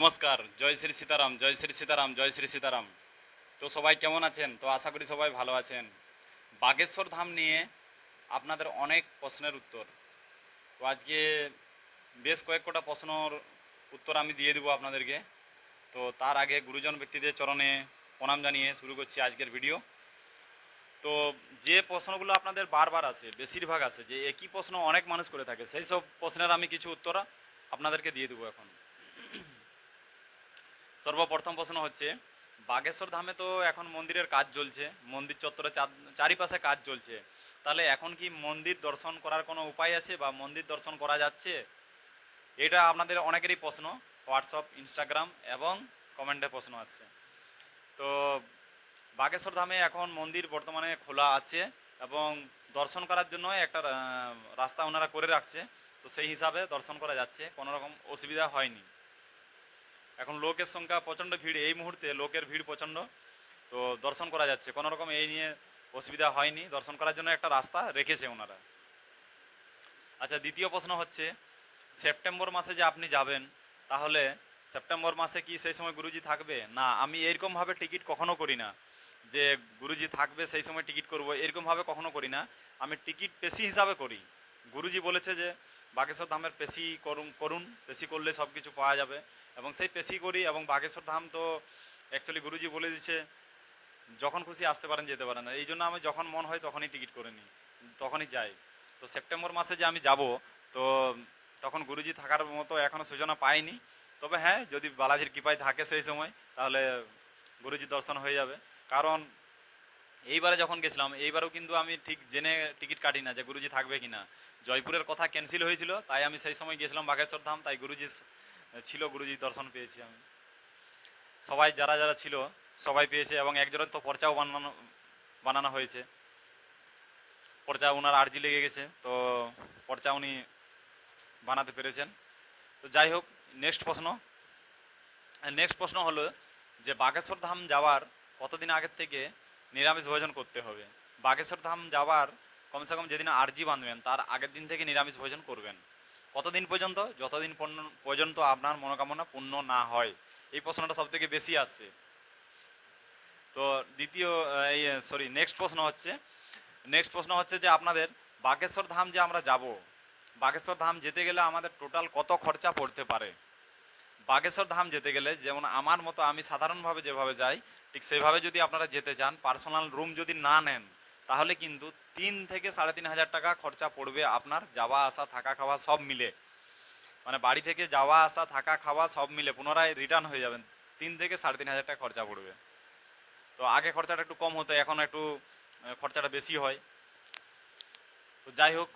নমস্কার, জয় শ্রী সীতারাম, জয় শ্রী সীতারাম, জয় শ্রী সীতারাম। তো সবাই কেমন আছেন? তো আশা করি সবাই ভালো আছেন। বাগেশ্বর ধাম নিয়ে আপনাদের অনেক প্রশ্নের উত্তর। তো আজকে বেশ কয়েক কটা প্রশ্নর উত্তর আমি দিয়ে দেবো আপনাদেরকে। তো তার আগে গুরুজন ব্যক্তিদের চরণে প্রণাম জানিয়ে শুরু করছি আজকের ভিডিও। তো যে প্রশ্নগুলো আপনাদের বারবার আসে, বেশিরভাগ আসে, যে একই প্রশ্ন অনেক মানুষ করে থাকে, সেই সব প্রশ্নের আমি কিছু উত্তর আপনাদেরকে দিয়ে দেবো এখন। সর্বপ্রথম প্রশ্ন হচ্ছে, বাগেশ্বর ধামে তো এখন মন্দিরের কাজ চলছে, মন্দির চত্বরে চার- চারিপাশে কাজ চলছে। তাহলে এখন কি মন্দির দর্শন করার কোনো উপায় আছে বা মন্দির দর্শন করা যাচ্ছে? এটা আপনাদের অনেকেরই প্রশ্ন, হোয়াটসঅ্যাপ, ইনস্টাগ্রাম এবং কমেন্টে প্রশ্ন আসছে। তো বাগেশ্বর ধামে এখন মন্দির বর্তমানে খোলা আছে এবং দর্শন করার জন্য একটা রাস্তা ওনারা করে রাখছে। তো সেই হিসাবে দর্শন করা যাচ্ছে, কোনো রকম অসুবিধা হয়নি। এখন লোকের সংখ্যা প্রচণ্ড ভিড় এই মুহূর্তে, লোকের ভিড় প্রচণ্ড। তো দর্শন করা যাচ্ছে। কোনো রকম এই নিয়ে অসুবিধা হয়নি। দর্শন করার জন্য একটা রাস্তা রেখেছে ওনারা। আচ্ছা দ্বিতীয় প্রশ্ন হচ্ছে, সেপ্টেম্বর মাসে যে আপনি যাবেন, তাহলে সেপ্টেম্বর মাসে কি সেই সময় গুরুজি থাকবে? না, আমি এরকমভাবে টিকিট কখনো করি না যে গুরুজি থাকবে, সেই সময় টিকিট করব, এরকমভাবে কখনো করি না। আমি টিকিট পেশি হিসাবে করি। গুরুজি বলেছে যে বাগেশ্বর ধামের পেশি করুন করুন, পেশি করলে সব কিছু পাওয়া যাবে। এবং সেই পেশি করি এবং বাগেশ্বর ধাম তো অ্যাকচুয়ালি গুরুজি বলে দিচ্ছে যখন খুশি আসতে পারেন, যেতে পারেন এই জন্য আমি যখন মন হয় তখনই টিকিট করে নিই, তখনই যাই। তো সেপ্টেম্বর মাসে যে আমি যাব, তো তখন গুরুজি থাকার মতো এখনও সূচনা পাইনি। তবে হ্যাঁ যদি বালাজির কৃপায় থাকে সেই সময়, তাহলে গুরুজি দর্শন হয়ে যাবে। কারণ এইবারে যখন গেছিলাম, এইবারও কিন্তু আমি ঠিক জেনে টিকিট কাটি না যে গুরুজি থাকবে কি না। জয়পুরের কথা ক্যান্সেল হয়েছিল, তাই আমি সেই সময় গেছিলাম বাঘেশ্বর ধাম, তাই গুরুজি ছিল, গুরুজি দর্শন পেয়েছি আমি। সবাই যারা যারা ছিল, সবাই পেয়েছে এবং একজনের তো পর্চাও বানানো বানানো হয়েছে। পর্চা ওনার আর্জি লেগে গেছে, তো পর্চা উনি বানাতে পেরেছেন। তো যাই হোক নেক্সট প্রশ্ন। নেক্সট প্রশ্ন হলো যে বাগেশ্বর ধাম যাওয়ার কতদিন আগের থেকে নিরামিষ ভোজন করতে হবে। বাগেশ্বর ধাম যাওয়ার কমসে কম যেদিন আর্জি বাঁধবেন, তার আগের দিন থেকে নিরামিষ ভোজন করবেন। কতদিন পর্যন্ত? যতদিন পর্যন্ত আপনার মনোকামনা পূর্ণ না হয়। এই প্রশ্নটা সব থেকে বেশি আসছে। তো দ্বিতীয় এই সরি নেক্সট প্রশ্ন হচ্ছে নেক্সট প্রশ্ন হচ্ছে যে আপনাদের বাগেশ্বর ধাম যে আমরা যাব, বাগেশ্বর ধাম যেতে গেলে আমাদের টোটাল কত খরচা পড়তে পারে? বাগেশ্বর ধাম যেতে গেলে যেমন আমার মতো আমি সাধারণভাবে যেভাবে যাই, ঠিক সেভাবে যদি আপনারা যেতে চান, পার্সোনাল রুম যদি না নেন, তাহলে কিন্তু তিন থেকে সাড়ে তিন হাজার টাকা খরচা পড়বে আপনার যাওয়া আসা থাকা খাওয়া সব মিলে। মানে বাড়ি থেকে যাওয়া আসা থাকা খাওয়া সব মিলে পুনরায় রিটার্ন হয়ে যাবেন, তিন থেকে সাড়ে তিন হাজার টাকা খরচা পড়বে। তো আগে খরচাটা একটু কম হতো, এখন একটু খরচাটা বেশি হয়। তো যাই হোক,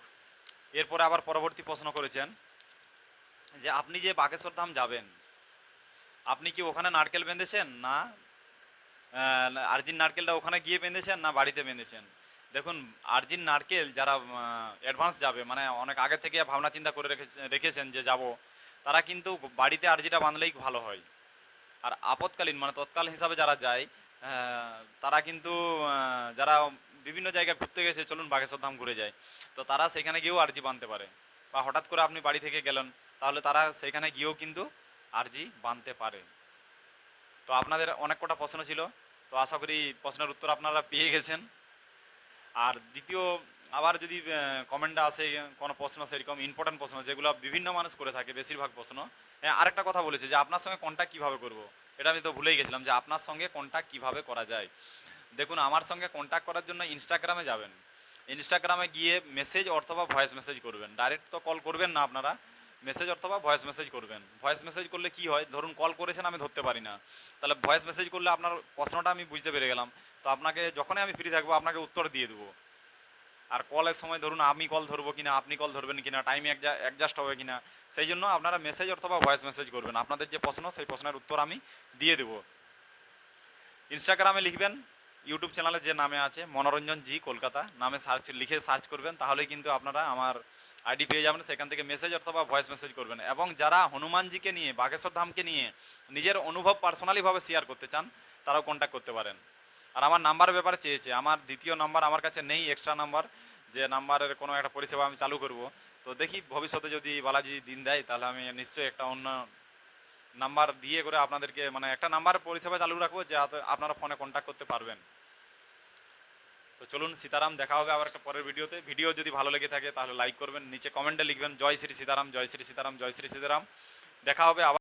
এরপরে আবার পরবর্তী প্রশ্ন করেছেন যে আপনি যে বাগেশ্বর ধাম যাবেন আপনি কি ওখানে নারকেল বেঁধেছেন? না? আর্জিন নারকেলটা ওখানে গিয়ে বেঁধেছেন না বাড়িতে বেঁধেছেন? দেখুন, আর্জিন নারকেল যারা অ্যাডভান্স যাবে মানে অনেক আগে থেকে ভাবনা চিন্তা করে রেখেছে- রেখেছেন যে যাব, তারা কিন্তু বাড়িতে আর্জিটা বাঁধলেই ভালো হয়। আর আপৎকালীন মানে তৎকাল হিসাবে যারা যায় তারা কিন্তু যারা বিভিন্ন জায়গায় ঘুরতে গেছে, চলুন বাঘেশ্বর ধাম ঘুরে যায় তো তারা সেখানে গিয়েও আর্জি বাঁধতে পারে। বা হঠাৎ করে আপনি বাড়ি থেকে গেলেন, তাহলে তারা সেখানে গিয়েও কিন্তু আর্জি বাঁধতে পারে। তো আপনাদের অনেক কটা প্রশ্ন ছিল, তো আশা করি প্রশ্নের উত্তর আপনারা পেয়ে গেছেন। আর দ্বিতীয়, আবার যদি কমেন্টে আসে কোনো প্রশ্ন সেরকম ইম্পর্টেন্ট প্রশ্ন, যেগুলো বিভিন্ন মানুষ করে থাকে বেশিরভাগ প্রশ্ন হ্যাঁ আরেকটা কথা বলেছে যে আপনার সঙ্গে কন্ট্যাক্ট কীভাবে করব? এটা আমি তো ভুলেই গেছিলাম যে আপনার সঙ্গে কন্ট্যাক্ট কীভাবে করা যায়। দেখুন, আমার সঙ্গে কন্ট্যাক্ট করার জন্য ইনস্টাগ্রামে যাবেন। ইনস্টাগ্রামে গিয়ে মেসেজ অথবা ভয়েস মেসেজ করবেন। ডাইরেক্ট তো কল করবেন না আপনারা মেসেজ অথবা ভয়েস মেসেজ করবেন। ভয়েস মেসেজ করলে কি হয়? ধরুন কল করেছেন, আমি ধরতে পারি না। তাহলে ভয়েস মেসেজ করলে আপনার প্রশ্নটা আমি বুঝতে পেরে গেলাম। তো আপনাকে যখনই আমি ফ্রি থাকব, আপনাকে উত্তর দিয়ে দেবো। আর কলের সময় ধরুন, আমি কল ধরবো কিনা, আপনি কল ধরবেন কিনা টাইম অ্যাডজাস্ট হবে কিনা, সেই জন্য আপনারা মেসেজ অথবা ভয়েস মেসেজ করবেন। আপনাদের যে প্রশ্ন, সেই প্রশ্নের উত্তর আমি দিয়ে দেবো। ইনস্টাগ্রামে লিখবেন ইউটিউব চ্যানেলে যে নামে আছে, মনোরঞ্জন জি কলকাতা, নামে সার্চ লিখে সার্চ করবেন তাহলে কিন্তু আপনারা আমার আইডি পেয়ে যাবেন, সেখান থেকে মেসেজ অথবা ভয়েস মেসেজ করবেন। এবং যারা হনুমানজিকে নিয়ে বাগেশ্বর ধামকে নিয়ে নিজের অনুভব পার্সোনালিভাবে শেয়ার করতে চান, তারাও কন্ট্যাক্ট করতে পারেন। আর আমার নাম্বারের ব্যাপারে চেয়েছে, আমার দ্বিতীয় নাম্বার আমার কাছে নেই এক্সট্রা নাম্বার যে নাম্বারের কোনো একটা পরিষেবা আমি চালু করব। তো দেখি ভবিষ্যতে যদি বালাজি দিন দেয়, তাহলে আমি নিশ্চয়ই একটা অন্য নাম্বার দিয়ে করে আপনাদেরকে মানে একটা নাম্বার পরিষেবা চালু রাখব যে আপনারা ফোনে কন্ট্যাক্ট করতে পারবেন। তো চলুন সীতারাম, দেখা হবে আবার একটা পরের ভিডিওতে। ভিডিও যদি ভালো লেগে থাকে তাহলে লাইক করবেন, নিচে কমেন্টে লিখবেন, জয় শ্রী সীতারাম, জয় শ্রী সীতারাম, জয় শ্রী সীতারাম। দেখা হবে আবার